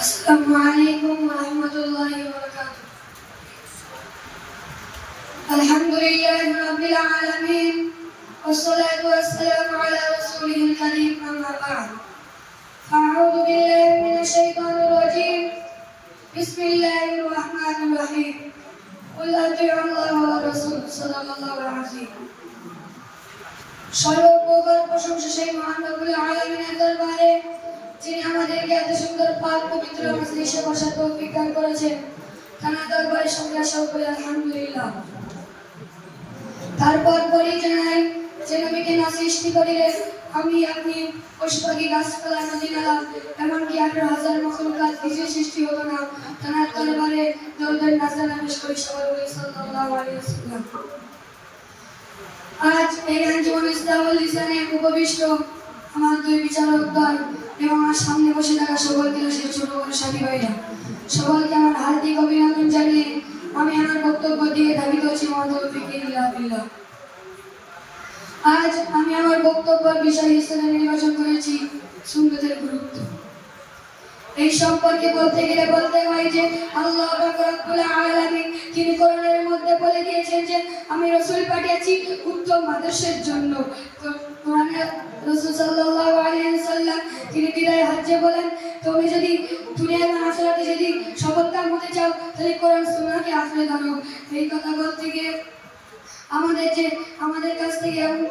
السلام عليكم ورحمة الله وبركاته الحمد لله رب العالمين والصلاة والسلام على رسوله الكريم أما بعد فأعوذ بالله من الشيطان الرجيم بسم الله الرحمن الرحيم قل أطيعوا الله والرسول صدق الله العظيم সর্বপ্রকার প্রশংসা সেই মহান রব্বুল আলামিনের পাক পবিত্র মজলিসে বসার তৌফিক দান করেছেন। তার দরবারে সঙ্গে আসা করি আলহামদুলিল্লাহ। তারপর পরে জানাই, যে নবীকে না সৃষ্টি করিলেন, আমি, আপনি পশু গাছপালা, নদী, নালা, এমনকি আঠারো হাজার মখলুকাত কিছু সৃষ্টি হতো না। তার দরবারে দরদের নাজানা পেশ করি সবার বলি সাল্লাল্লাহু আজ এই আঞ্জুমান ইসলামুল লিসানে উপবিষ্ট আমার দুই বিচারক দল এবং আমার সামনে বসে থাকা সকল ক্লাসের ছোট বড় সাথী ভাইরা। সকলকে আমার হার্দিক অভিনন্দন জানিয়ে আমি আমার বক্তব্য দিয়ে দাবি করছি আজ আমি আমার বক্তব্যের বিষয় হিসেবে নির্বাচন করেছি সুন্নতের গুরুত্ব। এই সম্পর্কে বলতে গেলে বলতে হয় যে, আল্লাহ রব্বুল তিনি কোরআনের মধ্যে বলে দিয়েছেন যে, আমি রসুল পাঠিয়েছি উত্তম আদর্শের জন্য। তুমি যদি দুনিয়া এবং আখিরাতে যদি সফলকাম হতে চাও তাহলে কোরআন সুন্নাহকে আঁকড়ে ধরো। এই কথা বলতে গিয়ে আমাদের যে, আমাদের কাছ থেকে এমন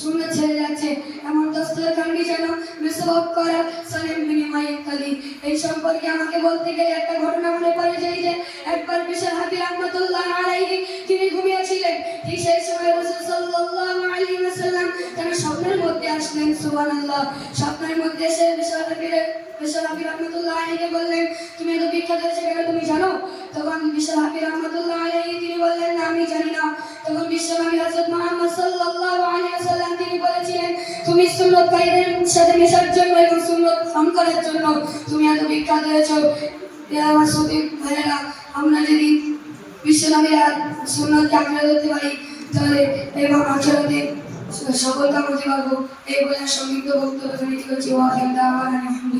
শুনে ছেড়ে যাচ্ছে, এমন দস্তরখানটি যেন মিসওয়াক করা সালিম বিনিময়ে কালি এই সম্পর্কে আমাকে বলতে গেলে একটা ঘটনা মনে পড়ে যায় যে, একবার বিশাল হাবি রহমতুল্লাহ আলাইহি তিনি ঘুমিয়েছিলেন। ঠিক সেই সময় রাসূল সাল্লাল্লাহু আলাইহি ওয়াসাল্লাম তার স্বপ্নের মধ্যে আসলেন, সুবহানাল্লাহ। স্বপ্নের মধ্যে এসে হাবি রহমতুল্লাহ আলাইহি বললেন, তুমি এত বিখ্যাত হয়েছে কেন তুমি জানো? তখন বিশাল হাবি রহমতুল্লাহ আলাইহি তিনি বললেন, আমি জানি না। তখন বিশ্বনবী হযরত মুহাম্মদ সাল্লাল্লাহু আলাইহি ওয়াসাল্লাম তিনি বলেছিলেন, তুমি সুন্নতকারীদের সাথে মেশার জন্য এবং সুন্নত ফর্ম করার জন্য তুমি এত বিখ্যাত হয়েছো। আমার সত্যি ভাইয়েরা আমরা যদি বিশ্বনবীর সুন্নতকে আঁকড়ে ধরতে পারি, তাহলে এবং আচরণে সকল হতে পারব, এই বলে সংযুক্ত বক্তব্য করছি ওয়াহিদ আলহামদুলিল্লাহ।